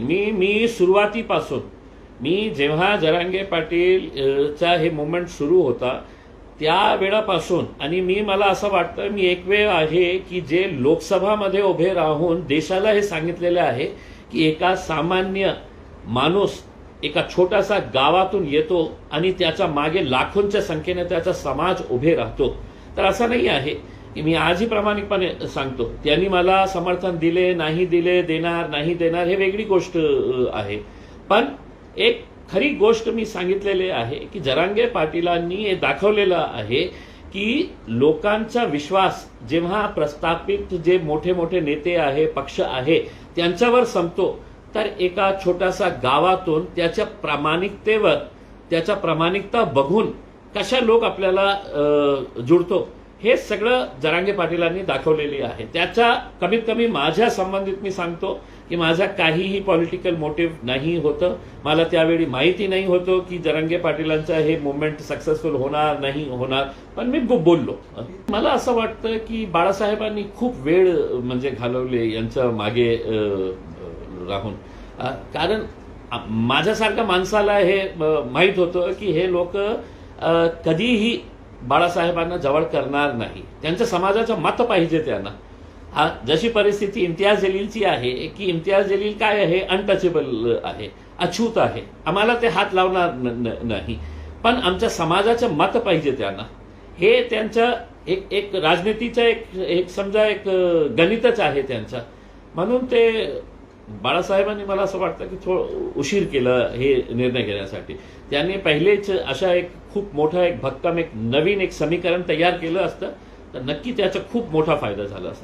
मी मी सुरुवातीपासून मी जेव्हा जरांगे पाटील चा हे मुवमेंट सुरू होता त्या वेळापासून आणि मी मला असं वाटतं मी एक वेळ आहे की जे लोकसभामध्ये उभे राहून देशाला हे सांगितलेलं आहे की एका सामान्य माणूस एका छोटासा गावातून येतो आणि त्याच्यामागे लाखोंच्या संख्येने त्याचा समाज उभे राहतो. तर असं नाही आहे. मी आजही प्रामाणिकपणे सांगतो त्यांनी मला समर्थन दिले नाही दिले देणार नाही देणार हे वेगळी गोष्ट आहे. पण एक खरी गोष्ट मी सांगितलेली आहे की जरांगे पाटीलांनी हे दाखवलेलं आहे की लोकांचा विश्वास जेव्हा प्रस्थापित जे मोठे मोठे नेते आहे पक्ष आहे त्यांच्यावर संपतो तर एका छोटासा गावातून त्याच्या प्रामाणिकतेवर त्याच्या प्रामाणिकता बघून कशा लोक आपल्याला जुडतो? हे सगळं जरांगे पाटीलांनी दाखवलेली आहे. त्याच्या कमीत कमी माझ्या संबंधित मी सांगतो की माझा काहीही पॉलिटिकल मोटिव्ह नाही होतं. मला त्यावेळी माहिती नाही होतं की जरांगे पाटीलांचं हे मुवमेंट सक्सेसफुल होणार नाही होणार. पण मी बोललो. मला असं वाटतं की बाळासाहेबांनी खूप वेळ म्हणजे घालवले यांच्या मागे राहून. कारण माझ्यासारख्या माणसाला हे माहीत होतं की हे लोक कधीही बाळासाहेबांना जवळ करणार नाही. त्यांच्या समाजाचं मत पाहिजे त्यांना. हा जशी परिस्थिती इम्तियाज जलीलची आहे की इम्तियाज जलील काय आहे? अनटचेबल आहे अछूत आहे. आम्हाला ते हात लावणार न- नाही. पण आमच्या समाजाचं मत पाहिजे त्यांना. हे त्यांचं एक एक राजनीतीचं एक एक समजा एक गणितच आहे त्यांचं. म्हणून ते बाळासाहेबांनी मला असं वाटतं की थोडं उशीर केलं हे निर्णय घेण्यासाठी. त्यांनी पहिलेच अशा एक खूप मोठा एक भक्कम एक नवीन एक समीकरण तयार केलं असतं तर नक्की त्याचा खूप मोठा फायदा झाला असता.